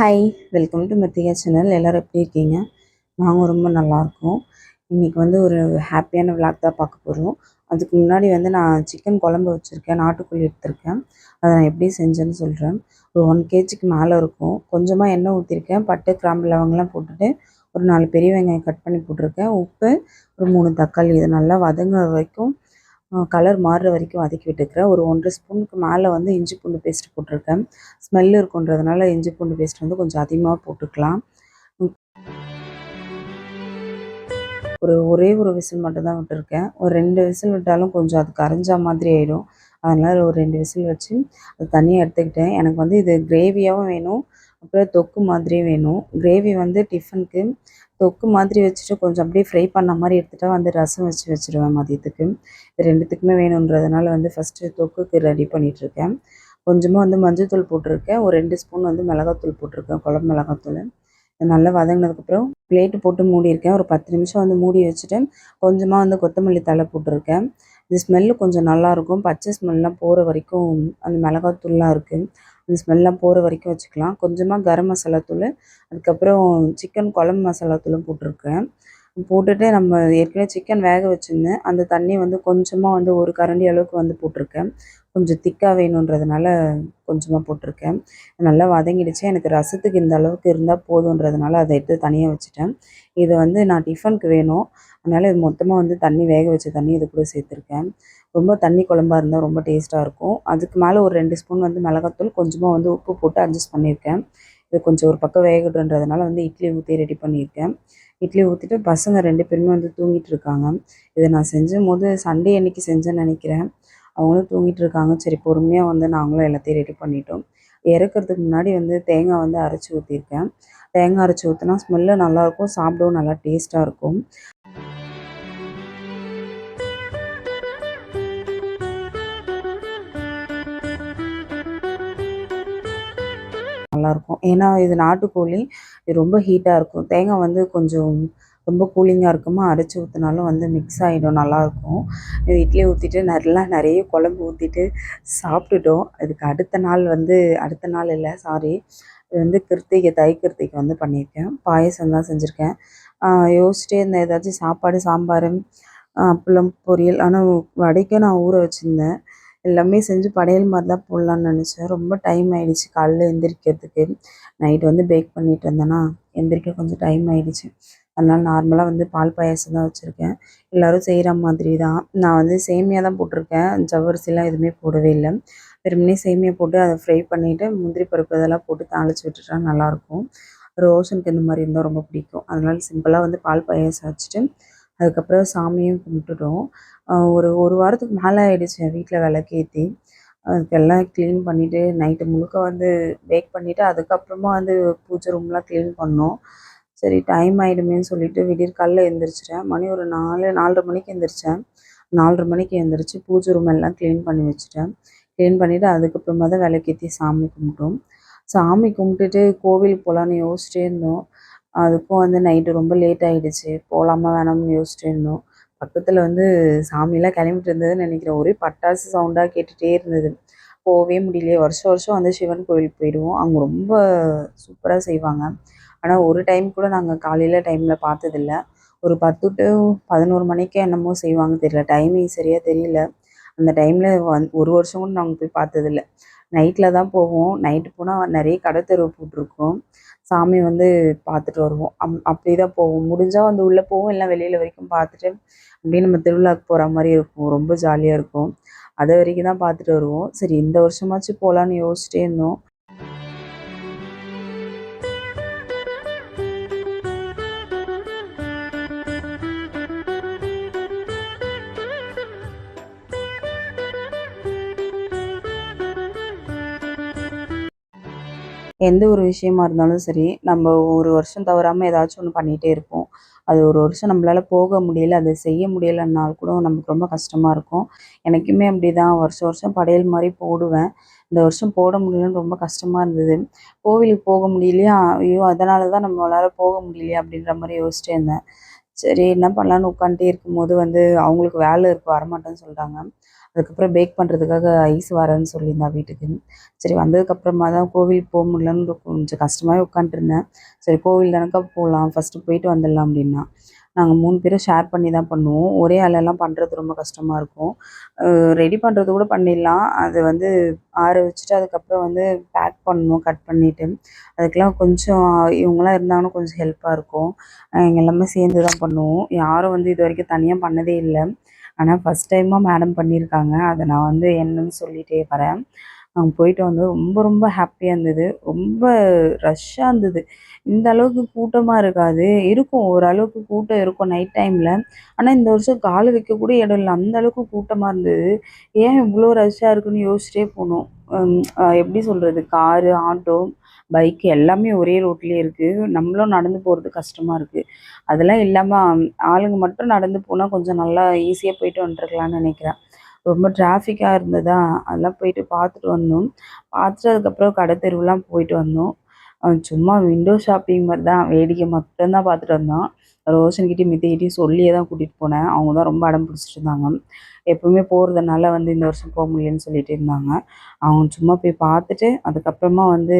Hi welcome to Mithika channel எல்லோரும் எப்படி இருக்கீங்க? நாங்கள் ரொம்ப நல்லாயிருக்கோம் இன்றைக்கி வந்து ஒரு ஹாப்பியான விளாக் தான் பார்க்க போகிறோம் அதுக்கு முன்னாடி வந்து நான் சிக்கன் குழம்பு வச்சுருக்கேன் நாட்டுக்கோழி எடுத்திருக்கேன். அதை நான் எப்படி செஞ்சேன்னு சொல்கிறேன் ஒரு ஒன் கேஜிக்கு மேலே இருக்கும். கொஞ்சமாக எண்ணெய் ஊற்றிருக்கேன் பட்டு கிராம்பு லவங்கெல்லாம் போட்டுட்டு ஒரு நாலு பெரிய வெங்காயம் கட் பண்ணி போட்டிருக்கேன். உப்பு ஒரு மூணு தக்காளி. இது நல்லா வதங்குற வரைக்கும் கலர் மாறுற வரைக்கும் வதக்கி விட்டுக்கிறேன். ஒரு ஒன்றரை ஸ்பூனுக்கு மேலே வந்து இஞ்சி பூண்டு பேஸ்ட் போட்டிருக்கேன். ஸ்மெல் இருக்குன்றதுனால இஞ்சி பூண்டு பேஸ்ட் வந்து கொஞ்சம் அதிகமாக போட்டுக்கலாம். ஒரு ஒரே ஒரு விசில் மட்டும் தான் விட்டுருக்கேன். ஒரு ரெண்டு விசில் விட்டாலும் கொஞ்சம் அது கரைஞ்சா மாதிரி ஆகிடும் அதனால் ஒரு ரெண்டு விசில் வச்சு அது தனியாக எடுத்துக்கிட்டேன். எனக்கு வந்து இது கிரேவியாகவும் வேணும். அப்புறம் தொக்கு மாதிரி வேணும். கிரேவி வந்து டிஃபனுக்கு தொக்கு மாதிரி வச்சுட்டு கொஞ்சம் அப்படியே ஃப்ரை பண்ண மாதிரி எடுத்துகிட்டா வந்து ரசம் வச்சு வச்சுருவேன் மதியத்துக்கு. இது ரெண்டுத்துக்குமே வேணுன்றதுனால வந்து ஃபஸ்ட்டு தொக்குக்கு ரெடி பண்ணிகிட்ருக்கேன் கொஞ்சமாக வந்து மஞ்சள்தூள் போட்டிருக்கேன். ஒரு ரெண்டு ஸ்பூன் வந்து மிளகாத்தூள் போட்டிருக்கேன். குழம்பு மிளகாத்தூள். நல்லா வதங்கினதுக்கப்புறம் பிளேட்டு போட்டு மூடியிருக்கேன் ஒரு பத்து நிமிஷம் வந்து மூடி வச்சுட்டு கொஞ்சமாக வந்து கொத்தமல்லி தலை போட்டிருக்கேன். இந்த ஸ்மெல்லு கொஞ்சம் நல்லாயிருக்கும் பச்சை ஸ்மெல்லாம் போகிற வரைக்கும் அந்த மிளகாத்தூள்லாம் இருக்குது அந்த ஸ்மெல்லாம் போகிற வரைக்கும் வச்சுக்கலாம். கொஞ்சமாக கரம் மசாலா தூள் அதுக்கப்புறம் சிக்கன் குழம்பு மசாலா தூளும் போட்டிருக்கேன். போட்டுட்டு நம்ம ஏற்கனவே சிக்கன் வேக வச்சுருந்தேன். அந்த தண்ணி வந்து கொஞ்சமாக வந்து ஒரு கரண்டி அளவுக்கு வந்து போட்டிருக்கேன். கொஞ்சம் திக்காக வேணுன்றதுனால கொஞ்சமாக போட்டிருக்கேன். நல்லா வதங்கிடுச்சு. எனக்கு ரசத்துக்கு இந்த அளவுக்கு இருந்தால் போதுன்றதுனால அதை எடுத்து தனியாக வச்சுட்டேன். இது வந்து நான் டிஃபனுக்கு வேணும். அதனால் இது மொத்தமாக வந்து தண்ணி வேக வச்ச தண்ணி இது கூட சேர்த்துருக்கேன். ரொம்ப தண்ணி குழம்பாக இருந்தால் ரொம்ப டேஸ்ட்டாக இருக்கும். அதுக்கு மேலே ஒரு ரெண்டு ஸ்பூன் வந்து மிளகாத்தூள் கொஞ்சமாக வந்து உப்பு போட்டு அட்ஜஸ்ட் பண்ணியிருக்கேன். இது கொஞ்சம் ஒரு பக்கம் வேகட்டுன்றதுனால வந்து இட்லி ஊற்றி ரெடி பண்ணியிருக்கேன். இட்லி ஊற்றிட்டு பசங்க ரெண்டு பேருமே வந்து தூங்கிட்டு இருக்காங்க. இதை நான் செஞ்சும் போது சண்டே அன்னைக்கு செஞ்சேன்னு நினைக்கிறேன். அவங்களும் தூங்கிட்டு இருக்காங்க. சரி பொறுமையாக வந்து நாங்களும் எல்லாத்தையும் ரெடி பண்ணிட்டோம். இறக்கிறதுக்கு முன்னாடி வந்து தேங்காய் வந்து அரைச்சி ஊற்றிருக்கேன் தேங்காய் அரைச்சி ஊற்றினா ஸ்மெல்லு நல்லாயிருக்கும் சாப்பிடவும் நல்லா டேஸ்ட்டாக இருக்கும். நல்லாயிருக்கும். ஏன்னா இது நாட்டுக்கோழி இது ரொம்ப ஹீட்டாக இருக்கும். தேங்காய் வந்து கொஞ்சம் ரொம்ப கூலிங்காக இருக்குமா அரைச்சி ஊற்றினாலும் வந்து மிக்ஸ் ஆகிடும் நல்லாயிருக்கும். இது இட்லி ஊற்றிட்டு நல்லா நிறைய குழம்பு ஊற்றிட்டு சாப்பிட்டுட்டோம். அதுக்கு அடுத்த நாள் வந்து அடுத்த நாள் இல்லை சாரி இது வந்து கிருத்திகை தை கிருத்திகை வந்து பண்ணியிருக்கேன். பாயசம் தான் செஞ்சுருக்கேன். யோசிச்சிட்டே இருந்தேன் ஏதாச்சும் சாப்பாடு சாம்பார் அப்பளம் பொரியல். ஆனால் வடைக்கும் நான் ஊற வச்சுருந்தேன். எல்லாமே செஞ்சு படையல் மாதிரி தான் போடலான்னு நினச்சேன். ரொம்ப டைம் ஆகிடுச்சு காலையில் எந்திரிக்கிறதுக்கு. நைட் வந்து பேக் பண்ணிட்டு இருந்தேன்னா எந்திரிக்க கொஞ்சம் டைம் ஆகிடுச்சு அதனால் நார்மலாக வந்து பால் பாயாசம் தான் வச்சுருக்கேன். எல்லோரும் செய்கிற மாதிரி தான் நான் வந்து சேமியா தான் போட்டிருக்கேன். ஜவ்வரிசிலாம் எதுவுமே போடவே இல்லை. வெறுமனே சேமியா போட்டு அதை ஃப்ரை பண்ணிவிட்டு முந்திரி பருப்பு இதெல்லாம் போட்டு தாளித்து விட்டுட்டா நல்லாயிருக்கும் ரோஷனுக்கு இந்த மாதிரி இருந்தால் ரொம்ப பிடிக்கும். அதனால் சிம்பிளாக வந்து பால் பாயாசம் வச்சுட்டு அதுக்கப்புறம் சாமியும் கும்பிட்டுட்டோம். ஒரு ஒரு வாரத்துக்கு மேலே ஆகிடுச்சு வீட்டில் விளக்கேற்றி அதுக்கெல்லாம் க்ளீன் பண்ணிவிட்டு நைட்டு முழுக்க வந்து பேக் பண்ணிவிட்டு அதுக்கப்புறமா வந்து பூஜை ரூம்லாம் க்ளீன் பண்ணோம். சரி டைம் ஆகிடுமேன்னு சொல்லிட்டு விடியற் காலைல எழுந்திரிச்சிட்டேன் மணி ஒரு நாலு நாலரை மணிக்கு எழுந்திரிச்சேன் நாலரை மணிக்கு எழுந்திரிச்சு பூஜை ரூம் எல்லாம் க்ளீன் பண்ணி வச்சுட்டேன். க்ளீன் பண்ணிவிட்டு அதுக்கப்புறமா தான் விளக்கேற்றி சாமி கும்பிட்டோம். சாமி கும்பிட்டுட்டு கோவிலுக்கு போகலான்னு யோசிச்சிட்டே இருந்தோம். அதுக்கும் வந்து நைட்டு ரொம்ப லேட் ஆகிடுச்சு போகலாமா வேணாம்னு யோசிச்சுட்டு இருந்தோம். பக்கத்தில் வந்து சாமியெல்லாம் கிளம்பிட்டு இருந்ததுன்னு நினைக்கிறேன். ஒரே பட்டாசு சவுண்டாக கேட்டுகிட்டே இருந்தது. போகவே முடியலையே. வருஷம் வருஷம் வந்து சிவன் கோவிலுக்கு போயிடுவோம். அவங்க ரொம்ப சூப்பராக செய்வாங்க. ஆனால் ஒரு டைம் கூட நாங்கள் காலையில் டைமில் பார்த்ததில்ல. ஒரு பத்து டு பதினோரு மணிக்கு என்னமோ செய்வாங்க தெரியல. டைமிங் சரியாக தெரியல. அந்த டைமில் வந் ஒரு வருஷம் கூட நாங்கள் போய் பார்த்ததில்ல. நைட்டில் தான் போவோம். நைட்டு போனால் நிறைய கடை தெருவு போட்டிருக்கோம். சாமி வந்து பார்த்துட்டு வருவோம். அம் அப்படி தான் போவோம். முடிஞ்சால் வந்து உள்ளே போவோம். எல்லாம் வெளியில் வரைக்கும் பார்த்துட்டு அப்படியே நம்ம திருவிழாவுக்கு போகிற மாதிரி இருக்கும். ரொம்ப ஜாலியாக இருக்கும். அது வரைக்கும் தான் பார்த்துட்டு வருவோம். சரி இந்த வருஷமாச்சும் போகலான்னு யோசிச்சிட்டே இருந்தோம். எந்த ஒரு விஷயமா இருந்தாலும் சரி நம்ம ஒரு வருஷம் தவறாமல் ஏதாச்சும் ஒன்று பண்ணிகிட்டே இருப்போம். அது ஒரு வருஷம் நம்மளால் போக முடியல அதை செய்ய முடியலைன்னால் கூட நமக்கு ரொம்ப கஷ்டமாக இருக்கும். எனக்குமே அப்படி தான் வருஷம் வருஷம் படையல் மாதிரி போடுவேன். இந்த வருஷம் போட முடியலன்னு ரொம்ப கஷ்டமாக இருந்தது. கோவிலுக்கு போக முடியலையா? ஐயோ அதனால தான் நம்மளால் போக முடியலையா? அப்படின்ற மாதிரி யோசிச்சிட்டே இருந்தேன். சரி என்ன பண்ணலான்னு உட்காந்துட்டே இருக்கும்போது வந்து அவங்களுக்கு வேலை இருக்கும் வரமாட்டேன்னு சொல்கிறாங்க அதுக்கப்புறம் பேக் பண்ணுறதுக்காக ஐஸ் வரேன்னு சொல்லியிருந்தா வீட்டுக்கு. சரி வந்ததுக்கப்புறமா தான் கோவில் போக முடியலன்னு கொஞ்சம் கஷ்டமாகவே உட்காந்துருந்தேன். சரி கோவில் தானக்கா போகலாம் ஃபஸ்ட்டு போயிட்டு வந்துடலாம் அப்படின்னா. நாங்கள் மூணு பேரும் ஷேர் பண்ணி தான் பண்ணுவோம். ஒரே ஆளெல்லாம் பண்ணுறது ரொம்ப கஷ்டமாக இருக்கும். ரெடி பண்ணுறது கூட பண்ணிடலாம். அது வந்து ஆற வச்சுட்டு அதுக்கப்புறம் வந்து பேக் பண்ணணும் கட் பண்ணிவிட்டு அதுக்கெலாம் கொஞ்சம் இவங்களாம் இருந்தாங்கன்னா கொஞ்சம் ஹெல்ப்பாக இருக்கும். எல்லாமே சேர்ந்து தான் பண்ணுவோம். யாரும் வந்து இது வரைக்கும் தனியாக பண்ணதே இல்லை. ஆனால் ஃபஸ்ட் டைமாக மேடம் பண்ணியிருக்காங்க அதை நான் வந்து என்னன்னு சொல்லிகிட்டே வரேன். அவங்க போயிட்டு வந்து ரொம்ப ரொம்ப ஹாப்பியாக இருந்தது. ரொம்ப ரஷ்ஷாக இருந்தது. இந்த அளவுக்கு கூட்டமாக இருக்காது. இருக்கும். ஓரளவுக்கு கூட்டம் இருக்கும் நைட் டைமில் ஆனால் இந்த வருஷம் கால் வைக்கக்கூட இடம் இல்லை. அந்த அளவுக்கு கூட்டமாக இருந்தது. ஏன் இவ்வளோ ரஷ்ஷாக இருக்குன்னு யோசிச்சிட்டே போனோம். எப்படி சொல்கிறது காரு ஆட்டோ பைக் எல்லாமே ஒரே ரோட்லேயே இருக்குது நம்மளும் நடந்து போகிறது கஷ்டமாக இருக்குது அதெல்லாம் இல்லாமல் ஆளுங்க மட்டும் நடந்து போனால் கொஞ்சம் நல்லா ஈஸியாக போயிட்டு வந்துருக்கலாம்னு நினைக்கிறேன். ரொம்ப டிராஃபிக்காக இருந்ததா அதெல்லாம் போயிட்டு பார்த்துட்டு வந்தோம். பார்த்துட்டு அதுக்கப்புறம் கடை தெருவுலாம் போயிட்டு வந்தோம். சும்மா விண்டோ ஷாப்பிங் மாதிரி தான் வேடிக்கை மட்டும்தான் பார்த்துட்டு வந்தோம் ரோஷன்கிட்டையும் மித்திக்கிட்டையும் சொல்லியே தான் கூட்டிகிட்டு போனேன். அவங்க தான் ரொம்ப அடம் பிடிச்சிட்டு இருந்தாங்க. எப்பவுமே போகிறதுனால வந்து இந்த வருஷம் போக முடியலன்னு சொல்லிட்டு இருந்தாங்க. அவங்க சும்மா போய் பார்த்துட்டு அதுக்கப்புறமா வந்து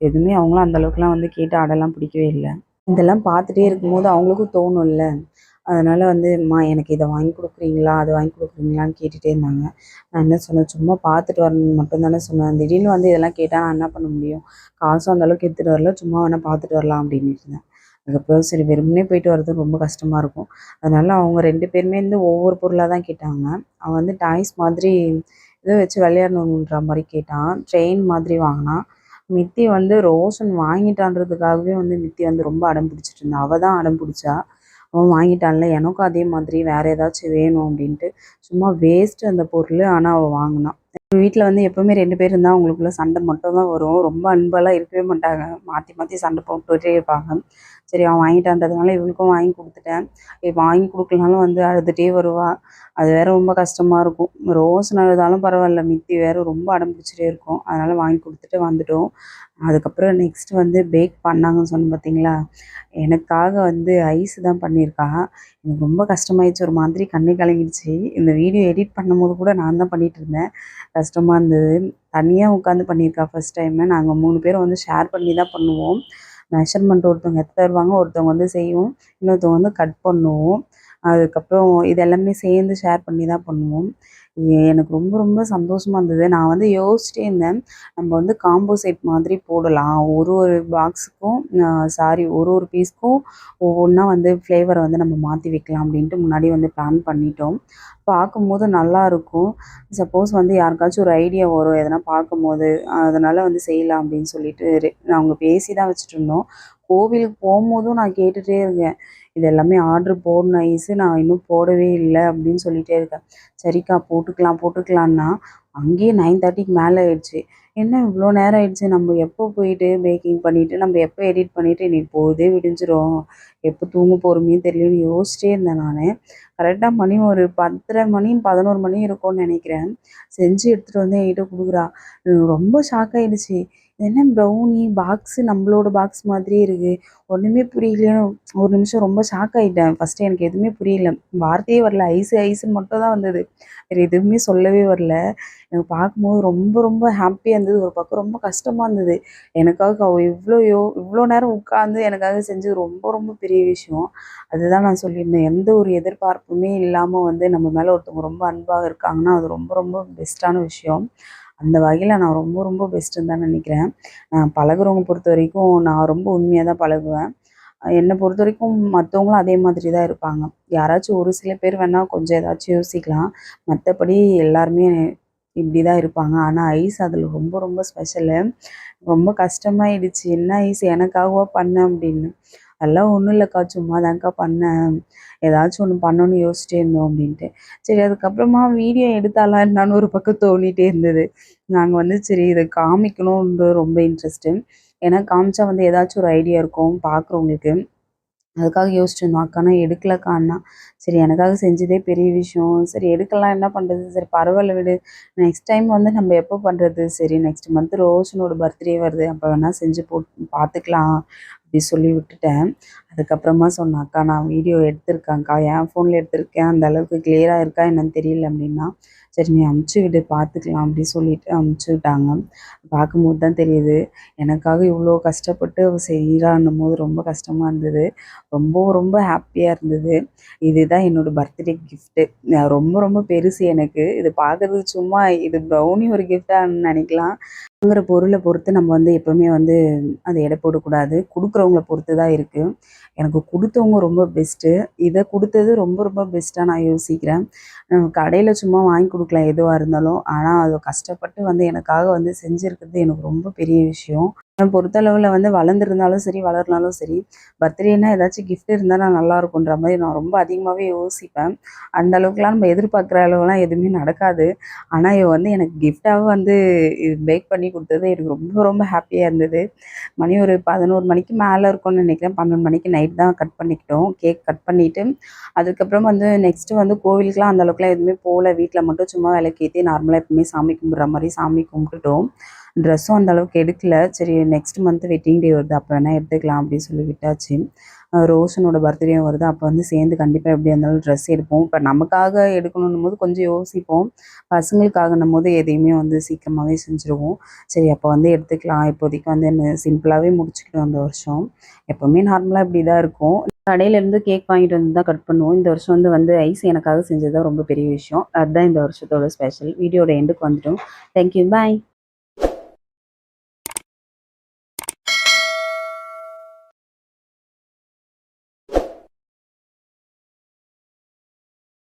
எதுவுமே அவங்களும் அந்த அளவுக்குலாம் வந்து கேட்டு அடெல்லாம் பிடிக்கவே இல்லை. இதெல்லாம் பார்த்துட்டே இருக்கும்போது அவங்களுக்கும் தோணும்ல. அதனால் வந்து அம்மா எனக்கு இதை வாங்கி கொடுக்குறீங்களா? அதை வாங்கி கொடுக்குறீங்களான்னு கேட்டுகிட்டே இருந்தாங்க. நான் என்ன சொன்னேன்? சும்மா பார்த்துட்டு வரணும் மட்டும் தானே சொன்னேன். திடீர்னு வந்து இதெல்லாம் கேட்டால் நான் என்ன பண்ண முடியும்? காசும் அந்தளவுக்கு எடுத்துகிட்டு வரல. சும்மா வேணால் பார்த்துட்டு வரலாம் அப்படின்னு இருந்தேன். அதுக்கப்புறம் சரி வெறுமனே போயிட்டு வர்றது ரொம்ப கஷ்டமாக இருக்கும். அதனால் அவங்க ரெண்டு பேருமே வந்து ஒவ்வொரு பொருளாக தான் கேட்டாங்க. அவன் வந்து டாய்ஸ் மாதிரி இதை வச்சு விளையாடணுன்ற மாதிரி கேட்டான். ட்ரெயின் மாதிரி வாங்கினான். மித்தி வந்து ரோஷன் வாங்கிட்டான்றதுக்காகவே வந்து மித்தி வந்து ரொம்ப அடம் பிடிச்சிட்டு இருந்தா. அவள் தான் அடம் பிடிச்சா. அவன் வாங்கிட்டான்ல எனக்கும் அதே மாதிரி வேறு ஏதாச்சும் வேணும் அப்படின்ட்டு. சும்மா வேஸ்ட்டு அந்த பொருள் ஆனால் அவள் வாங்கினான் எங்கள் வீட்டில் வந்து எப்போவுமே ரெண்டு பேர் இருந்தால் அவங்களுக்குள்ள சண்டை மட்டும் தான் வரும். ரொம்ப அன்பெல்லாம் இருக்கவே மாட்டாங்க. மாற்றி மாற்றி சண்டை போட்டுகிட்டே இருப்பாங்க. சரி அவன் வாங்கிட்டான்றதுனால இவளுக்கும் வாங்கி கொடுத்துட்டேன். இப்போ வாங்கி கொடுக்கலனாலும் வந்து அழுதுகிட்டே வருவாள் அது வேற ரொம்ப கஷ்டமாக இருக்கும். ரோஸ் அழுதாலும் பரவாயில்ல மித்தி வேறு ரொம்ப அடம் பிடிச்சிட்டே இருக்கும். அதனால் வாங்கி கொடுத்துட்டு வந்துட்டோம். அதுக்கப்புறம் நெக்ஸ்ட் வந்து பேக் பண்ணாங்கன்னு சொன்னேன் பார்த்தீங்களா எனக்காக வந்து ஐஸ் தான் பண்ணியிருக்கா. எனக்கு ரொம்ப கஷ்டமாயிடுச்சு. ஒரு மாதிரி கண்ணே கலங்கிடுச்சு. இந்த வீடியோ எடிட் பண்ணும்போது கூட நான் தான் பண்ணிகிட்டு இருந்தேன். கஷ்டமாக இருந்தது. தனியாக உட்காந்து பண்ணியிருக்கா ஃபஸ்ட் டைமு நாங்கள் மூணு பேரும் வந்து ஷேர் பண்ணி தான் பண்ணுவோம். மெஷர்மெண்ட் ஒருத்தவங்க எடுத்து தருவாங்க ஒருத்தவங்க வந்து செய்வோம். இன்னொருத்தவங்க வந்து கட் பண்ணுவோம். அதுக்கப்புறம் இது எல்லாமே சேர்ந்து ஷேர் பண்ணி தான் பண்ணுவோம். எனக்கு ரொம்ப ரொம்ப சந்தோஷமாக இருந்தது. நான் வந்து யோசிச்சிட்டே இருந்தேன் நம்ம வந்து காம்போ செட் மாதிரி போடலாம். ஒரு ஒரு பாக்ஸுக்கும் சாரி ஒரு ஒரு பீஸ்க்கும் ஒவ்வொன்றா வந்து ஃப்ளேவரை வந்து நம்ம மாற்றி வைக்கலாம் அப்படின்ட்டு முன்னாடி வந்து பிளான் பண்ணிட்டோம். பார்க்கும்போது நல்லாயிருக்கும் சப்போஸ் வந்து யாருக்காச்சும் ஒரு ஐடியா வரும் எதனா பார்க்கும்போது அதனால் வந்து செய்யலாம் அப்படின்னு சொல்லிட்டு அவங்க பேசி தான் வச்சுட்டு இருந்தோம். கோவிலுக்கு போகும்போதும் நான் கேட்டுகிட்டே இருக்கேன். இது எல்லாமே ஆர்டர் போடணும் ஐஸு நான் இன்னும் போடவே இல்லை அப்படின்னு சொல்லிகிட்டே இருக்கேன். சரிக்கா போட்டுக்கலாம் போட்டுக்கலான்னா அங்கேயே நைன் தேர்ட்டிக்கு மேலே ஆயிடுச்சு. என்ன இவ்வளோ நேரம் ஆயிடுச்சு? நம்ம எப்போ போயிட்டு பேக்கிங் பண்ணிவிட்டு நம்ம எப்போ எடிட் பண்ணிவிட்டு இன்னைக்கு போதே விடிஞ்சிரும். எப்போ தூங்க போகிறோமே தெரியலன்னு யோசிச்சிட்டே இருந்தேன் நான். கரெக்டாக மணி ஒரு பத்தரை மணி பதினோரு மணி இருக்கும்னு நினைக்கிறேன். செஞ்சு எடுத்துகிட்டு வந்து என்கிட்ட கொடுக்குறா. ரொம்ப ஷாக் ஆகிடுச்சு என்ன ப்ரௌனி பாக்ஸு நம்மளோட பாக்ஸ் மாதிரியே இருக்குது ஒன்றுமே புரியலையேன்னு ஒரு நிமிஷம் ரொம்ப ஷாக் ஆகிட்டேன் ஃபஸ்ட்டு எனக்கு எதுவுமே புரியல. வார்த்தையே வரல. ஐஸு ஐஸுன்னு மட்டும் தான் வந்தது. வேறு எதுவுமே சொல்லவே வரல. எனக்கு பார்க்கும்போது ரொம்ப ரொம்ப ஹாப்பியாக இருந்தது. ஒரு பக்கம் ரொம்ப கஷ்டமாக இருந்தது. எனக்காக அவள் இவ்வளோ யோ இவ்வளோ நேரம் உட்காந்து எனக்காக செஞ்சது ரொம்ப ரொம்ப பெரிய விஷயம். அதுதான் நான் சொல்லியிருந்தேன். எந்த ஒரு எதிர்பார்ப்புமே இல்லாமல் வந்து நம்ம மேலே ஒருத்தவங்க ரொம்ப அன்பாக இருக்காங்கன்னா அது ரொம்ப ரொம்ப பெஸ்ட்டான விஷயம். அந்த வகையில் நான் ரொம்ப ரொம்ப பெஸ்ட்டுன்னு தான் நினைக்கிறேன். நான் பழகுறவங்க பொறுத்த வரைக்கும் நான் ரொம்ப உண்மையாக தான் பழகுவேன். என்னை பொறுத்த வரைக்கும் மற்றவங்களும் அதே மாதிரி தான் இருப்பாங்க. யாராச்சும் ஒரு சில பேர் வேணால் கொஞ்சம் ஏதாச்சும் யோசிக்கலாம். மற்றபடி எல்லாருமே இப்படி தான் இருப்பாங்க. ஆனால் ஐஸ் அதில் ரொம்ப ரொம்ப ஸ்பெஷலு ரொம்ப கஷ்டமாயிடுச்சு. என்ன ஐஸ்? எனக்காகவா பண்ணேன் அப்படின்னு. அதெல்லாம் ஒன்றும் இல்லைக்கா. சும்மா தான்க்கா பண்ணேன். ஏதாச்சும் ஒன்று பண்ணணும்னு யோசிச்சிட்டே இருந்தோம் அப்படின்ட்டு. சரி அதுக்கப்புறமா வீடியோ எடுத்தாலாம் என்னான்னு ஒரு பக்கம் தோணிகிட்டே இருந்தது. நாங்கள் வந்து சரி இதை காமிக்கணும்ன்ற ரொம்ப இன்ட்ரெஸ்ட்டு ஏன்னா காமிச்சா வந்து ஏதாச்சும் ஒரு ஐடியா இருக்கும் பார்க்குறவங்களுக்கு. அதுக்காக யோசிச்சிருந்தோம் அக்கானா எடுக்கலக்கான்னா சரி எனக்காக செஞ்சதே பெரிய விஷயம். சரி எடுக்கலாம் என்ன பண்ணுறது சரி பரவாயில்ல விடு. நெக்ஸ்ட் டைம் வந்து நம்ம எப்போ பண்ணுறது சரி நெக்ஸ்ட் மந்த் ரோஷனோட பர்த்டே வருது. அப்போ வேணால் செஞ்சு போட் பார்த்துக்கலாம். அப்படி சொல்லி விட்டுட்டேன். அதுக்கப்புறமா சொன்னாக்கா நான் வீடியோ எடுத்திருக்கேன்க்கா என் ஃபோனில் எடுத்திருக்கேன். அந்த அளவுக்கு கிளியராக இருக்கா என்னன்னு தெரியல அப்படின்னா சரி நீ அமுச்சு விடு பார்த்துக்கலாம் அப்படின்னு சொல்லிட்டு அமுச்சு விட்டாங்க. பார்க்கும்போது தான் தெரியுது எனக்காக இவ்வளோ கஷ்டப்பட்டு அவ செய்கிறான்னும் போது ரொம்ப கஷ்டமாக இருந்தது. ரொம்ப ரொம்ப ஹாப்பியாக இருந்தது. இதுதான் என்னோடய பர்த்டே கிஃப்ட்டு ரொம்ப ரொம்ப பெருசு எனக்கு. இது பார்க்குறது சும்மா இது ப்ரௌனி ஒரு கிஃப்டான்னு நினைக்கலாம். வாங்குற பொருளை பொறுத்து நம்ம வந்து எப்போவுமே வந்து அதை எடை போடக்கூடாது. கொடுக்குறவங்கள பொறுத்து தான் இருக்குது எனக்கு கொடுத்தவங்க ரொம்ப பெஸ்ட்டு இதை கொடுத்தது ரொம்ப ரொம்ப பெஸ்ட்டாக நான் யோசிக்கிறேன். கடையில் சும்மா வாங்கி கொடுக்கலாம் எதுவாக இருந்தாலும். ஆனால் அது கஷ்டப்பட்டு வந்து எனக்காக வந்து செஞ்சுருக்கிறது எனக்கு ரொம்ப பெரிய விஷயம். பொறுத்தளவில் வந்து வளர்ந்துருந்தாலும் சரி வளர்னாலும் சரி பர்த்டேனா ஏதாச்சும் கிஃப்ட் இருந்தால் நான் நல்லா இருக்குன்ற மாதிரி நான் ரொம்ப அதிகமாகவே யோசிப்பேன். அந்த அளவுக்குலாம் நம்ம எதிர்பார்க்குற அளவுலாம் எதுவுமே நடக்காது. ஆனால் இவ வந்து எனக்கு கிஃப்டாகவும் வந்து இது பேக் பண்ணி கொடுத்தது எனக்கு ரொம்ப ரொம்ப ஹாப்பியாக இருந்தது. மணி ஒரு பதினோரு மணிக்கு மேலே இருக்கும்னு நினைக்கிறேன். பன்னெண்டு மணிக்கு நைட் தான் கட் பண்ணிக்கிட்டோம். கேக் கட் பண்ணிவிட்டு அதுக்கப்புறம் வந்து நெக்ஸ்ட்டு வந்து கோவிலுக்குலாம் அந்த அளவுக்குலாம் எதுவுமே போகல வீட்டில் மட்டும் சும்மா விளக்கேற்றி நார்மலாக எப்பவுமே சாமி கும்பிட்ற மாதிரி சாமி கும்பிட்டுட்டோம். ட்ரெஸ்ஸும் அந்த அளவுக்கு எடுக்கல. சரி நெக்ஸ்ட் மந்த் வெட்டிங் டே வருது. அப்போ வேணால் எடுத்துக்கலாம் அப்படின்னு சொல்லி விட்டாச்சு. ரோஷனோட பர்த்டேயும் வருது. அப்போ வந்து சேர்ந்து கண்டிப்பாக எப்படி இருந்தாலும் ட்ரெஸ் எடுப்போம். இப்போ நமக்காக எடுக்கணுன்னும் போது கொஞ்சம் யோசிப்போம். பசங்களுக்காகன்னும் போது எதையுமே வந்து சீக்கிரமாகவே செஞ்சுருவோம். சரி அப்போ வந்து எடுத்துக்கலாம். இப்போதைக்கு வந்து என்ன சிம்பிளாகவே முடிச்சுக்கிட்டோம் அந்த வருஷம். எப்போவுமே நார்மலாக இப்படி தான் இருக்கும். கடையிலேருந்து கேக் வாங்கிட்டு வந்து தான் கட் பண்ணுவோம். இந்த வருஷம் வந்து வந்து ஐஸ் எனக்காக செஞ்சது தான் ரொம்ப பெரிய விஷயம். அதுதான் இந்த வருஷத்தோட ஸ்பெஷல் வீடியோட எண்டுக்கு வந்துட்டோம் தேங்க்யூ பாய்